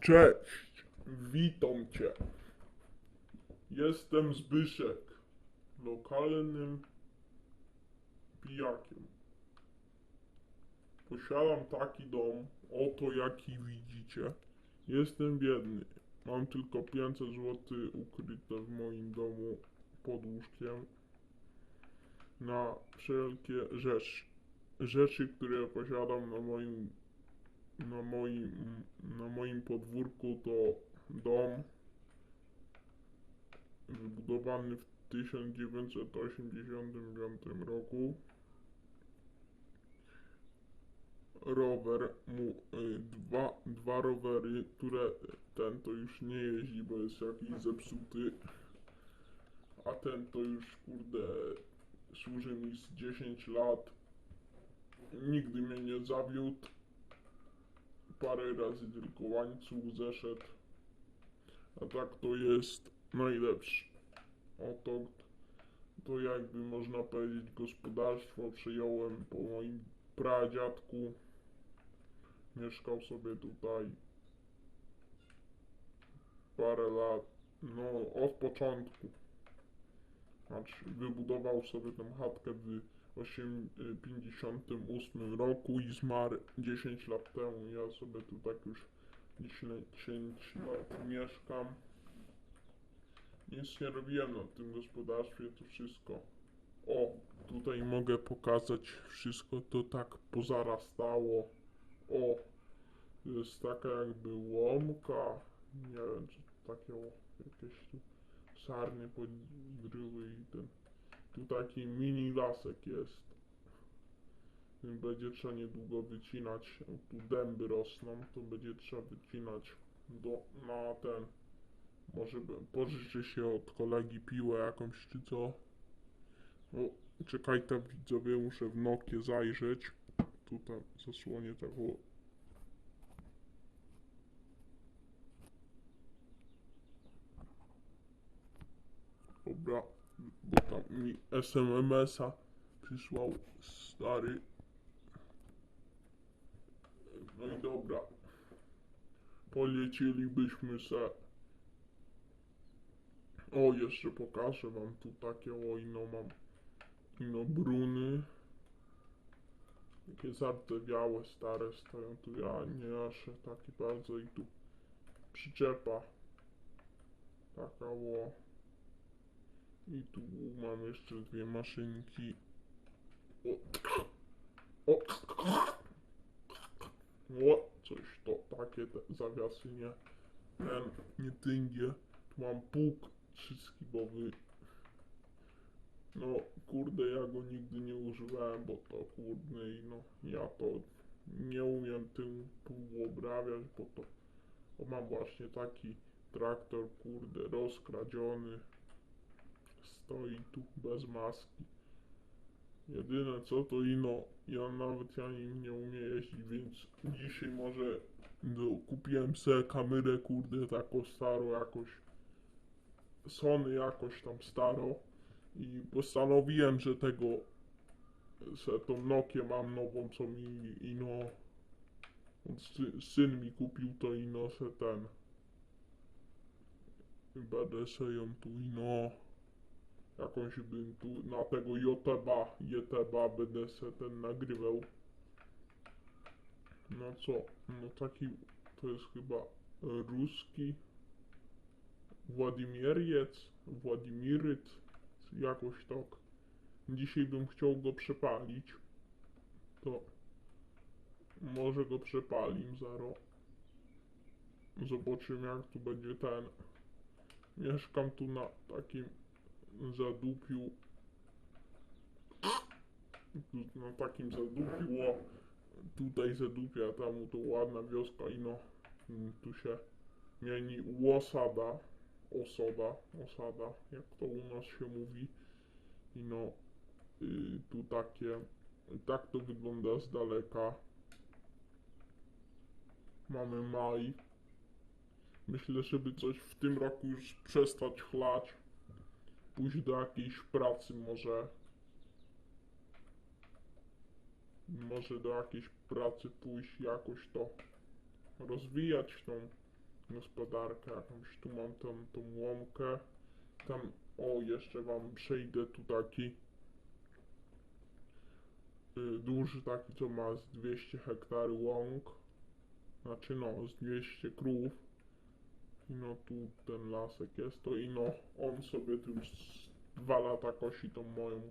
Cześć, witam cię. Jestem Zbyszek, lokalnym pijakiem. Posiadam taki dom, oto jaki widzicie. Jestem biedny. Mam tylko 500 zł ukryte w moim domu pod łóżkiem na wszelkie rzeczy. Rzeczy, które posiadam na moim na moim, na moim podwórku to dom wybudowany w 1985 roku. Rower, mu, y, dwa, dwa rowery, które ten to już nie jeździ, bo jest jakiś zepsuty, a ten to już kurde służy mi z 10 lat. Nigdy mnie nie zawiódł parę razy tylko łańcuch zeszedł. A tak to jest najlepszy. Oto to jakby można powiedzieć gospodarstwo przejąłem po moim pradziadku. Mieszkał sobie tutaj parę lat, no od początku. Znaczy wybudował sobie tą chatkę w 1958 roku i zmarł 10 lat temu. Ja sobie tu tak już 10 lat mieszkam. Nic nie robiłem na tym gospodarstwie, to wszystko. O, tutaj mogę pokazać wszystko to tak pozarastało. O, jest taka jakby łomka. Nie wiem, czy takie o, jakieś tu sarny podryły i ten. Tu taki mini lasek jest. Będzie trzeba niedługo wycinać. Tu dęby rosną, to będzie trzeba wycinać do, na ten. Może pożyczę się od kolegi piłę jakąś czy co. O, czekaj tam widzowie, muszę w Nokie zajrzeć. Tutaj zasłonię tego. Dobra, bo tam mi SMMS-a przysłał stary. No i dobra. Polecielibyśmy se. O, jeszcze pokażę wam tu takie, o ino mam. Ino bruny. Takie zardzewiałe, stare stoją tu, ja nie aż takie bardzo i tu przyczepa. Taka o. I tu mam jeszcze dwie maszynki. O. O. O, coś to, takie te zawiasy, nie. Ten, nie tyngie. Tu mam pług trzyskibowy. No, kurde, ja go nigdy nie używałem, bo to kurde i no, ja to nie umiem tym pługu bo to mam właśnie taki traktor, kurde, rozkradziony. Stoi tu bez maski. Jedyne co to ino, ja nawet ja nim nie umiem jeździć, więc dzisiaj może no, kupiłem sobie kamerę, kurde, taką starą jakoś, Sony jakoś tam starą. I postanowiłem, że tego, se tą Nokię mam nową, co mi ino, sy, syn mi kupił, to ino se ten, będę se ją tu ino, jakąś bym tu na tego Joteba, Jeteba będę se ten nagrywał. No co, no taki to jest chyba e, ruski Władimiriec, Władimiryt, jakoś tak. Dzisiaj bym chciał go przepalić. To może go przepalim zaro. Zobaczymy jak tu będzie ten. Mieszkam tu na takim zadupiu. Tu Na takim zadupiu, o, tutaj zadupia, tam to ładna wioska i no, mm, tu się mieni łosada, osoda, osada, jak to u nas się mówi. I no, y, tu takie, tak to wygląda z daleka. Mamy maj. Myślę, żeby coś w tym roku już przestać chlać pójść do jakiejś pracy może. Może do jakiejś pracy pójść, jakoś to rozwijać tą gospodarkę jakąś. Tu mam tą, tą łąkę. Tam, o, jeszcze wam przejdę tu taki y, duży taki, co ma z 200 hektar łąk. Znaczy no, z 200 krów. I no tu ten lasek jest, to i no on sobie tu już dwa lata kosi tą moją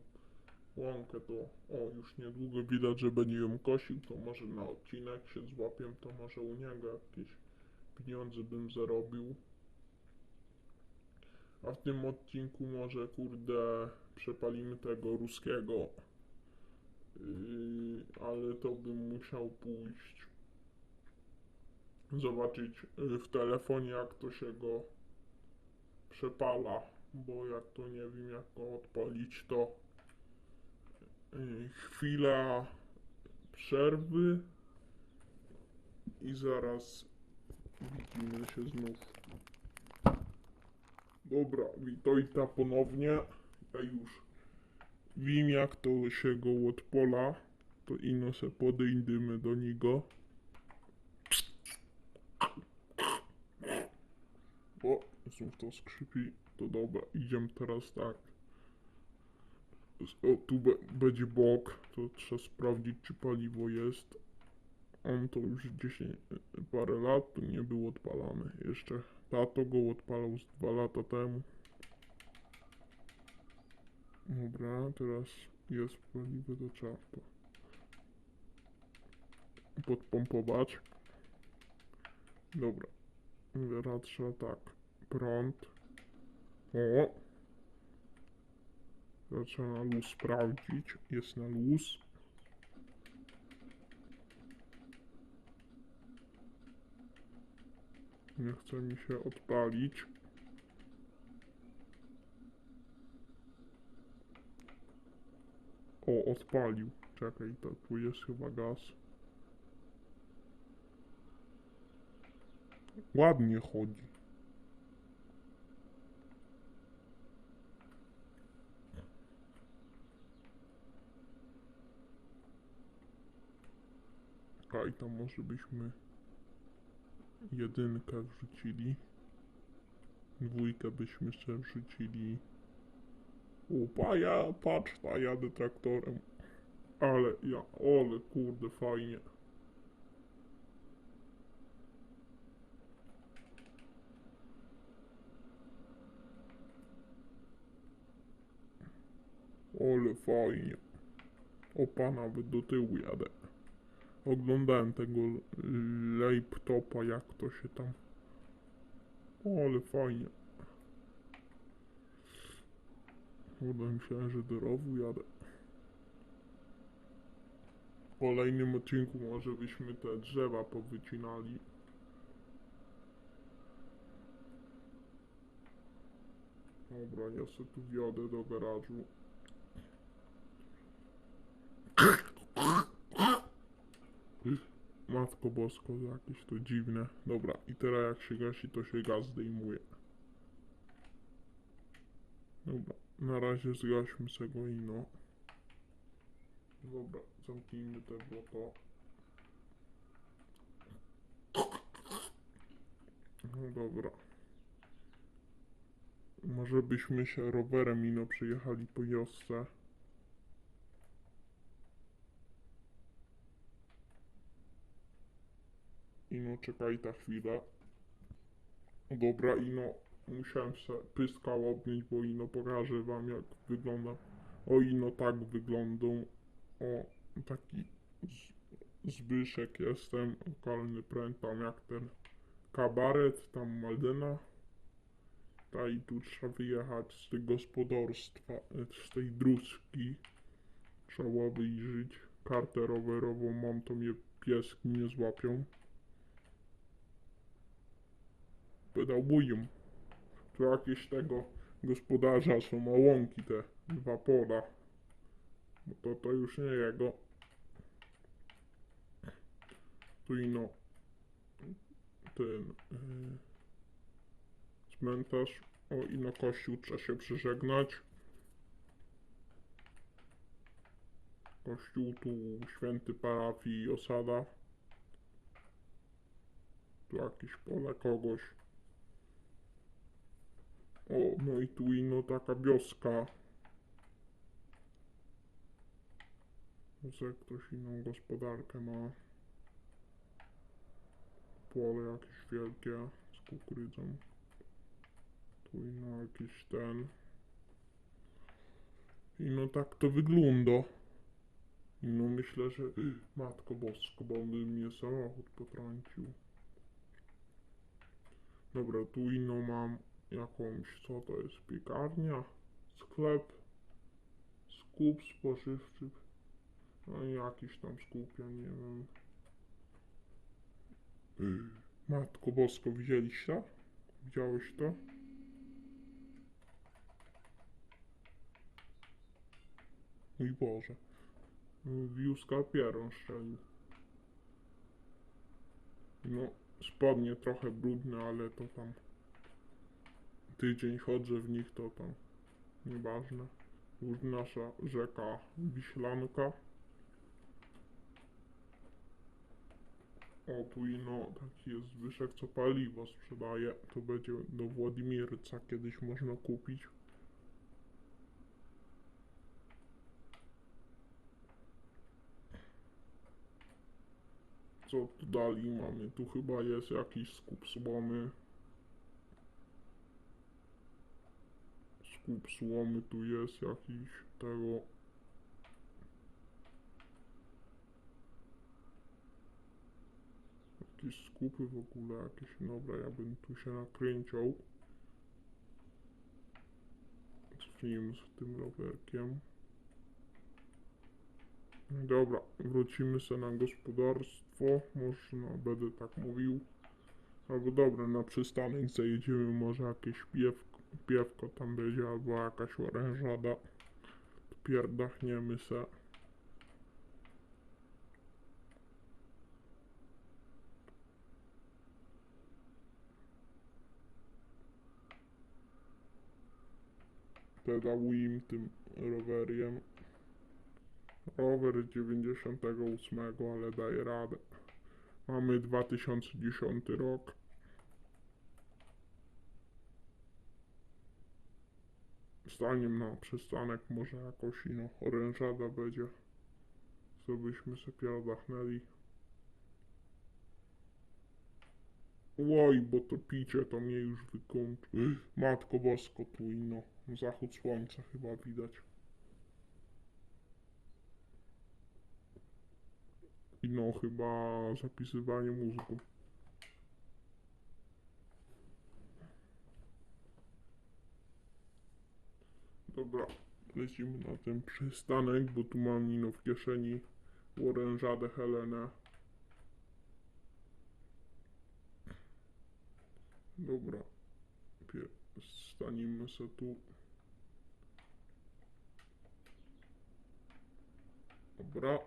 łąkę, to o już niedługo widać, że będzie ją kosił, to może na odcinek się złapię, to może u niego jakieś pieniądze bym zarobił. A w tym odcinku może kurde przepalimy tego ruskiego. Yy, ale to bym musiał pójść zobaczyć y, w telefonie jak to się go przepala, bo jak to nie wiem jak go odpalić to y, chwila przerwy i zaraz widzimy się znów. Dobra, witajta ponownie. Ja już wiem jak to się go odpala, to ino se podejdziemy do niego. O, znów to skrzypi. To dobra, idziemy teraz tak. O, tu be, będzie bok, to trzeba sprawdzić, czy paliwo jest. On to już 10, parę lat tu nie był odpalany. Jeszcze tato go odpalał z 2 lata temu. Dobra, teraz jest paliwo, to trzeba to podpompować. Dobra. Trzeba tak. Prąd. O. Teraz trzeba na luz sprawdzić. Jest na luz. Nie chce mi się odpalić. O, odpalił. Czekaj, to tu jest chyba gaz. Ładnie chodzi. A i tam może byśmy jedynkę wrzucili. Dwójkę byśmy jeszcze wrzucili. Upa, ja patrz, ta jadę traktorem. Ale ja, ole kurde, fajnie. Ole fajnie. Opa, nawet do tyłu jadę. Oglądałem tego laptopa, jak to się tam... Ale fajnie. Kurde, myślałem, że do rowu jadę. W kolejnym odcinku może byśmy te drzewa powycinali. Dobra, ja sobie tu wjadę do garażu. Matko Bosko, jakieś to dziwne. Dobra, i teraz jak się gasi, to się gaz zdejmuje. Dobra, na razie zgaśmy se go i no. Dobra, zamknijmy te błoto. No dobra. Może byśmy się rowerem ino przyjechali po wiosce. Ino, czekaj ta chwilę. Dobra, Ino, musiałem się pyska obmyć, bo Ino pokażę wam jak wygląda. O, Ino tak wyglądą. O, taki Zbyszek jestem, okalny pamiętam jak ten kabaret, tam Maldyna. Ta i tu trzeba wyjechać z tego gospodarstwa, e, z tej druski. Trzeba wyjrzeć. Kartę rowerową mam, to mnie pieski nie złapią. Pedałują. Tu jakieś tego gospodarza są łąki te dwa pola. Bo to, to już nie jego. Tu ino ten yy, cmentarz. O ino kościół trzeba się przyżegnać. Kościół tu święty parafii osada. Tu jakieś pole kogoś. O, no i tu ino taka wioska. Może ktoś inną gospodarkę ma. Pole jakieś wielkie z kukurydzą. Tu ino jakiś ten. I no tak to wygląda. I no myślę, że Matko Bosko, bo by mnie samochód potrącił. Dobra, tu ino mam jakąś, co to jest, piekarnia, sklep, skup spożywczy, no jakiś tam skup, ja nie wiem. Matko Bosko, widzieliście? Widziałeś to? Mój Boże. Wiuska pierą strzelił. No, spodnie trochę brudne, ale to tam tydzień chodzę w nich, to tam nieważne. Już nasza rzeka Wiślanka. O, tu ino taki jest Zbyszek, co paliwo sprzedaje. To będzie do Władimirca kiedyś można kupić. Co tu dalej mamy? Tu chyba jest jakiś skup słomy. Skup słomy tu jest jakiś tego. Jakieś skupy w ogóle jakieś. Dobra, ja bym tu się nakręcił. Cofnijmy z tym rowerkiem. Dobra, wrócimy sobie na gospodarstwo. Można, będę tak mówił. Albo dobra, na przystanek zajedziemy, może jakieś piewko, piewko tam będzie, albo jakaś orężada. Pierdachniemy se. Pedałuję tym roweriem. Rower 98, ale daje radę. Mamy 2010 rok. Zdaniem na przystanek może jakoś ino orężada będzie. Co byśmy sobie pierdachnęli. Oj, bo to picie to mnie już wykończy. Matko Bosko, tu ino. Zachód słońca chyba widać. I no chyba zapisywanie mózgu. Dobra, lecimy na ten przystanek, bo tu mam Nino w kieszeni orężadę Helenę. Dobra, stanimy se tu. Dobra.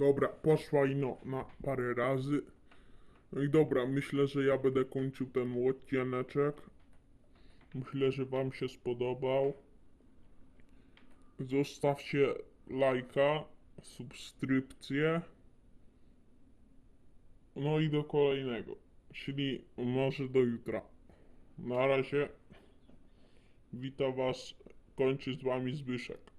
Dobra, poszła ino na parę razy. No i dobra, myślę, że ja będę kończył ten odcineczek. Myślę, że Wam się spodobał. Zostawcie lajka, subskrypcję. No i do kolejnego, czyli może do jutra. Na razie. Witam Was. Kończy z Wami Zbyszek.